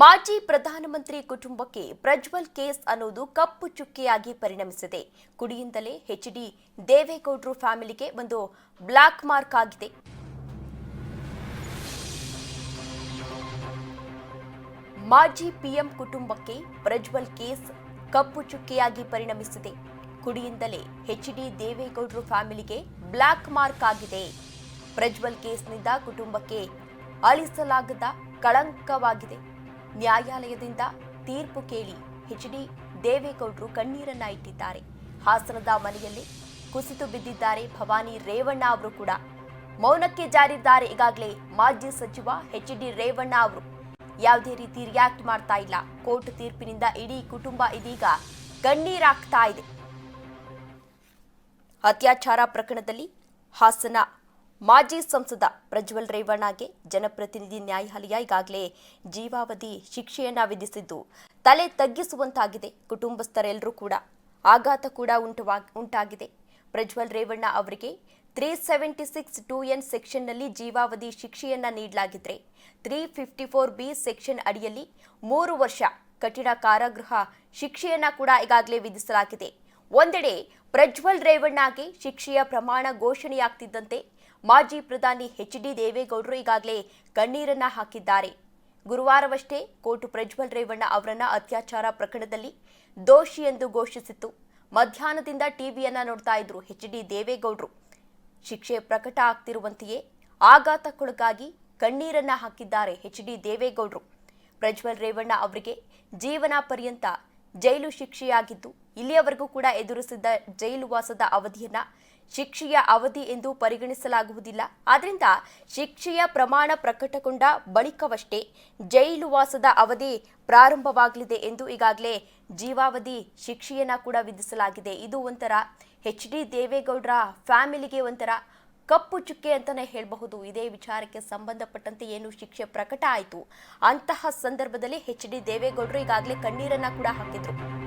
ಮಾಜಿ ಪ್ರಧಾನಮಂತ್ರಿ ಕುಟುಂಬಕ್ಕೆ ಪ್ರಜ್ವಲ್ ಕೇಸ್ ಅನ್ನೋದು ಕಪ್ಪು ಚುಕ್ಕೆಯಾಗಿ ಪರಿಣಮಿಸಿದೆ. ಕುಡಿಯಿಂದಲೇ ಹೆಚ್ ಡಿ ದೇವೇಗೌಡರು ಫ್ಯಾಮಿಲಿಗೆ ಒಂದು ಬ್ಲಾಕ್ ಮಾರ್ಕ್ ಆಗಿದೆ. ಮಾಜಿ ಪಿಎಂ ಕುಟುಂಬಕ್ಕೆ ಪ್ರಜ್ವಲ್ ಕೇಸ್ ಕಪ್ಪು ಚುಕ್ಕೆಯಾಗಿ ಪರಿಣಮಿಸಿದೆ. ಕುಡಿಯಿಂದಲೇ ಎಚ್ ಡಿ ದೇವೇಗೌಡರು ಫ್ಯಾಮಿಲಿಗೆ ಬ್ಲಾಕ್ ಮಾರ್ಕ್ ಆಗಿದೆ. ಪ್ರಜ್ವಲ್ ಕೇಸ್ನಿಂದ ಕುಟುಂಬಕ್ಕೆ ಅಳಿಸಲಾಗದ ಕಳಂಕವಾಗಿದೆ. ನ್ಯಾಯಾಲಯದಿಂದ ತೀರ್ಪು ಕೇಳಿ ಎಚ್ ಡಿ ದೇವೇಗೌಡರು ಕಣ್ಣೀರನ್ನ ಇಟ್ಟಿದ್ದಾರೆ. ಹಾಸನದ ಮನೆಯಲ್ಲಿ ಕುಸಿತು ಬಿದ್ದಿದ್ದಾರೆ ಭವಾನಿ ರೇವಣ್ಣ ಅವರು ಕೂಡ. ಮೌನಕ್ಕೆ ಜಾರಿದ್ದಾರೆ ಈಗಾಗಲೇ ಮಾಜಿ ಸಚಿವ ಎಚ್ ಡಿ ರೇವಣ್ಣ ಅವರು. ಯಾವುದೇ ರೀತಿ ರಿಯಾಕ್ಟ್ ಮಾಡ್ತಾ ಇಲ್ಲ. ಕೋರ್ಟ್ ತೀರ್ಪಿನಿಂದ ಇಡೀ ಕುಟುಂಬ ಇದೀಗ ಕಣ್ಣೀರಾಗ್ತಾ ಇದೆ. ಅತ್ಯಾಚಾರ ಪ್ರಕರಣದಲ್ಲಿ ಹಾಸನ ಮಾಜಿ ಸಂಸದ ಪ್ರಜ್ವಲ್ ರೇವಣ್ಣಗೆ ಜನಪ್ರತಿನಿಧಿ ನ್ಯಾಯಾಲಯ ಈಗಾಗಲೇ ಜೀವಾವಧಿ ಶಿಕ್ಷೆಯನ್ನ ವಿಧಿಸಿದ್ದು, ತಲೆ ತಗ್ಗಿಸುವಂತಾಗಿದೆ. ಕುಟುಂಬಸ್ಥರೆಲ್ಲರೂ ಕೂಡ ಆಘಾತ ಕೂಡ ಉಂಟುವಾ, ಉಂಟಾಗಿದೆ. ಪ್ರಜ್ವಲ್ ರೇವಣ್ಣ ಅವರಿಗೆ three seventy six two N ಸೆಕ್ಷನ್ನಲ್ಲಿ ಜೀವಾವಧಿ ಶಿಕ್ಷೆಯನ್ನ ನೀಡಲಾಗಿದ್ರೆ, three fifty four B section ಅಡಿಯಲ್ಲಿ ಮೂರು ವರ್ಷ ಕಠಿಣ ಕಾರಾಗೃಹ ಶಿಕ್ಷೆಯನ್ನ ಕೂಡ ಈಗಾಗಲೇ ವಿಧಿಸಲಾಗಿದೆ. ಒಂದೆಡೆ ಪ್ರಜ್ವಲ್ ರೇವಣ್ಣಗೆ ಶಿಕ್ಷೆಯ ಪ್ರಮಾಣ ಘೋಷಣೆಯಾಗ್ತಿದ್ದಂತೆ ಮಾಜಿ ಪ್ರಧಾನಿ ಎಚ್ ಡಿ ದೇವೇಗೌಡರು ಈಗಾಗಲೇ ಕಣ್ಣೀರನ್ನ ಹಾಕಿದ್ದಾರೆ. ಗುರುವಾರವಷ್ಟೇ ಕೋರ್ಟ್ ಪ್ರಜ್ವಲ್ ರೇವಣ್ಣ ಅವರನ್ನ ಅತ್ಯಾಚಾರ ಪ್ರಕರಣದಲ್ಲಿ ದೋಷಿ ಎಂದು ಘೋಷಿಸಿತ್ತು. ಮಧ್ಯಾಹ್ನದಿಂದ ಟಿವಿಯನ್ನ ನೋಡ್ತಾ ಇದ್ರು ಎಚ್ ಡಿ ದೇವೇಗೌಡರು. ಶಿಕ್ಷೆ ಪ್ರಕಟ ಆಗ್ತಿರುವಂತೆಯೇ ಆಘಾತಕ್ಕೊಳಗಾಗಿ ಕಣ್ಣೀರನ್ನ ಹಾಕಿದ್ದಾರೆ ಎಚ್ ಡಿ ದೇವೇಗೌಡರು. ಪ್ರಜ್ವಲ್ ರೇವಣ್ಣ ಅವರಿಗೆ ಜೀವನ ಪರ್ಯಂತ ಜೈಲು ಶಿಕ್ಷೆಯಾಗಿದ್ದು, ಇಲ್ಲಿಯವರೆಗೂ ಕೂಡ ಎದುರಿಸಿದ್ದ ಜೈಲು ವಾಸದ ಅವಧಿಯನ್ನ ಶಿಕ್ಷೆಯ ಅವಧಿ ಎಂದು ಪರಿಗಣಿಸಲಾಗುವುದಿಲ್ಲ. ಆದ್ದರಿಂದ ಶಿಕ್ಷೆಯ ಪ್ರಮಾಣ ಪ್ರಕಟಗೊಂಡ ಬಳಿಕವಷ್ಟೇ ಜೈಲು ವಾಸದ ಅವಧಿ ಪ್ರಾರಂಭವಾಗಲಿದೆ ಎಂದು ಈಗಾಗಲೇ ಜೀವಾವಧಿ ಶಿಕ್ಷೆಯನ್ನು ಕೂಡ ವಿಧಿಸಲಾಗಿದೆ. ಇದು ಒಂಥರ ಎಚ್ ಡಿ ದೇವೇಗೌಡರ ಫ್ಯಾಮಿಲಿಗೆ ಒಂಥರ ಕಪ್ಪು ಚುಕ್ಕೆ ಅಂತಲೇ ಹೇಳಬಹುದು. ಇದೇ ವಿಚಾರಕ್ಕೆ ಸಂಬಂಧಪಟ್ಟಂತೆ ಏನು ಶಿಕ್ಷೆ ಪ್ರಕಟ ಆಯಿತು. ಅಂತಹ ಸಂದರ್ಭದಲ್ಲಿ ಎಚ್ ಡಿ ದೇವೇಗೌಡರು ಈಗಾಗಲೇ ಕಣ್ಣೀರನ್ನು ಕೂಡ ಹಾಕಿದ್ರು.